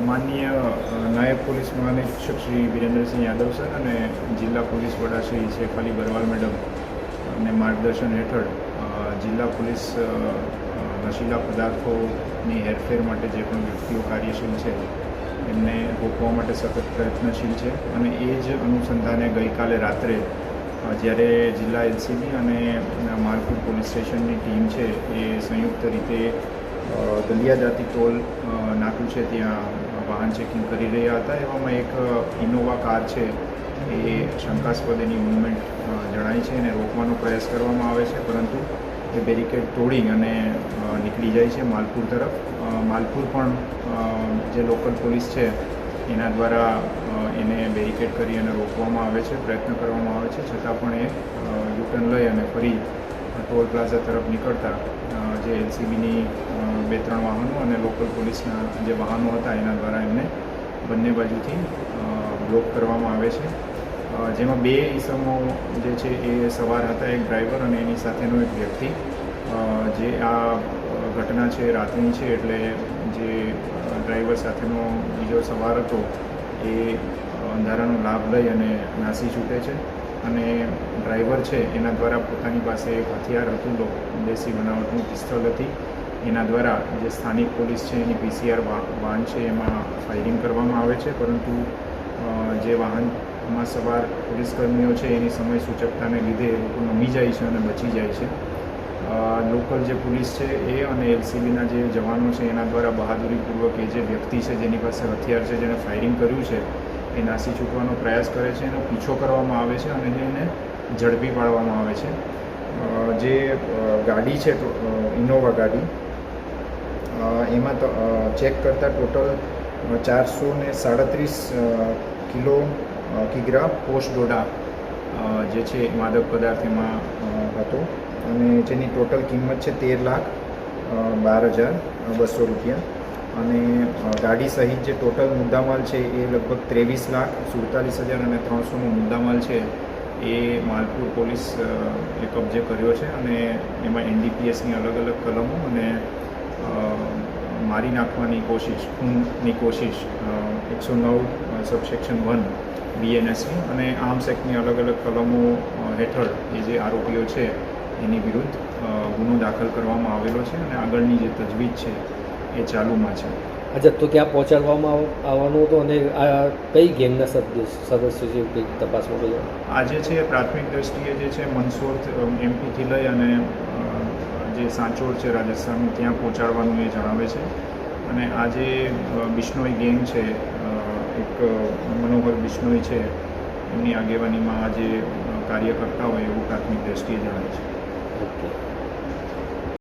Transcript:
માનનીય નાયબ પોલીસ મહાનિરીક્ષક શ્રી વિરેન્દ્રસિંહ યાદવ સર અને જિલ્લા પોલીસ વડા શ્રી શેખ અલી બરવાલ મેડમ અને માર્ગદર્શન હેઠળ જિલ્લા પોલીસ નશીલા પદાર્થોની હેરફેર માટે જે પણ વ્યક્તિઓ કાર્યશીલ છે, એમને રોકવા માટે સતત પ્રયત્નશીલ છે. અને એ જ અનુસંધાને ગઈકાલે રાત્રે જ્યારે જિલ્લા એલસીબી અને માલપુર પોલીસ સ્ટેશનની ટીમ છે, એ સંયુક્ત રીતે દલિયાજાતિ દલિયા ટોલ નાકું છે, ત્યાં વાહન ચેકિંગ કરી રહ્યા હતા. એવામાં એક ઇનોવા કાર છે, એ શંકાસ્પદ એની મુવમેન્ટ જણાય છે અને રોકવાનો પ્રયાસ કરવામાં આવે છે. પરંતુ એ બેરિકેડ તોડી અને નીકળી જાય છે માલપુર તરફ. માલપુર પણ જે લોકલ પોલીસ છે, એના દ્વારા એને બેરિકેડ કરી અને રોકવામાં આવે છે, પ્રયત્ન કરવામાં આવે છે. છતાં પણ એ યુટર્ન લઈ અને ફરી ટોલ પ્લાઝા તરફ નીકળતા જે એલસીબીની બે ત્રણ વાહનો અને લોકલ પોલીસના જે વાહનો હતા, એના દ્વારા એમને બંને બાજુથી બ્લોક કરવામાં આવે છે. જેમાં બે ઈસમો જે છે, એ સવાર હતા, એક ડ્રાઈવર અને એની સાથેનો એક વ્યક્તિ. જે આ ઘટના છે રાતની છે, એટલે જે ડ્રાઈવર સાથેનો બીજો સવાર હતો, એ અંધારાનો લાભ લઈ અને નાસી છૂટે છે. અને ડ્રાઈવર છે, એના દ્વારા પોતાની પાસે એક હથિયાર હતું દેશી બનાવટનું પિસ્તોલ હતી. એના દ્વારા જે સ્થાનિક પોલીસ છે, એની પીસીઆર વાહન છે, એમાં ફાયરિંગ કરવામાં આવે છે. પરંતુ જે વાહનમાં સવાર પોલીસકર્મીઓ છે, એની સમય સૂચકતાને લીધે લોકો નમી જાય છે અને બચી જાય છે. લોકલ જે પોલીસ છે, એ અને એલસીબીના જે જવાનો છે, એના દ્વારા બહાદુરીપૂર્વક એ જે વ્યક્તિ છે, જેની પાસે હથિયાર છે જેને ફાયરિંગ કર્યું છે એ નાસી છૂટવાનો પ્રયાસ કરે છે, એનો પીછો કરવામાં આવે છે અને એને ઝડપી પાડવામાં આવે છે. જે ગાડી છે ઇનોવા ગાડી એમાં ચેક કરતાં ટોટલ ચારસો ને સાડત્રીસ કિલો કિગ્રા પોસ્ટ ડોડા જે છે માદક પદાર્થ એમાં હતો. અને જેની ટોટલ કિંમત છે તેર લાખ બાર હજાર બસો રૂપિયા. અને ગાડી સહિત જે ટોટલ મુદ્દામાલ છે એ લગભગ ત્રેવીસ લાખ સુડતાલીસ હજાર અને ત્રણસોનો મુદ્દામાલ છે એ માલપુર પોલીસ એ કબજે કર્યો છે અને એમાં એનડીપીએસની અલગ અલગ કલમો અને મારી નાખવાની કોશિશ, ખૂનની કોશિશ એકસો નવ સબસેક્શન વન બીએનએસની અને આર્મ્સ એક્ટની અલગ અલગ કલમો હેઠળ એ જે આરોપીઓ છે એની વિરુદ્ધ ગુનો દાખલ કરવામાં આવેલો છે અને આગળની જે તજવીજ છે એ ચાલુમાં છે. અચ્છા તો ત્યાં પહોંચાડવામાં આવવાનું હતું અને આ કઈ ગેંગના સદસ્ય છે કંઈક તપાસમાં કર્યું આજે છે પ્રાથમિક દ્રષ્ટિએ જે છે મનસોર એમપીથી લઈ અને જે સાંચોર છે રાજસ્થાન ત્યાં પહોંચાડવાનું એ જણાવે છે. અને આજે બિશ્નોઈ ગેંગ છે એક મનોહર બિશ્નોઈ છે એમની આગેવાનીમાં આ જે અ, કાર્ય કરતા હોય એવું પ્રાથમિક દ્રષ્ટિએ જણાય છે. ઓકે.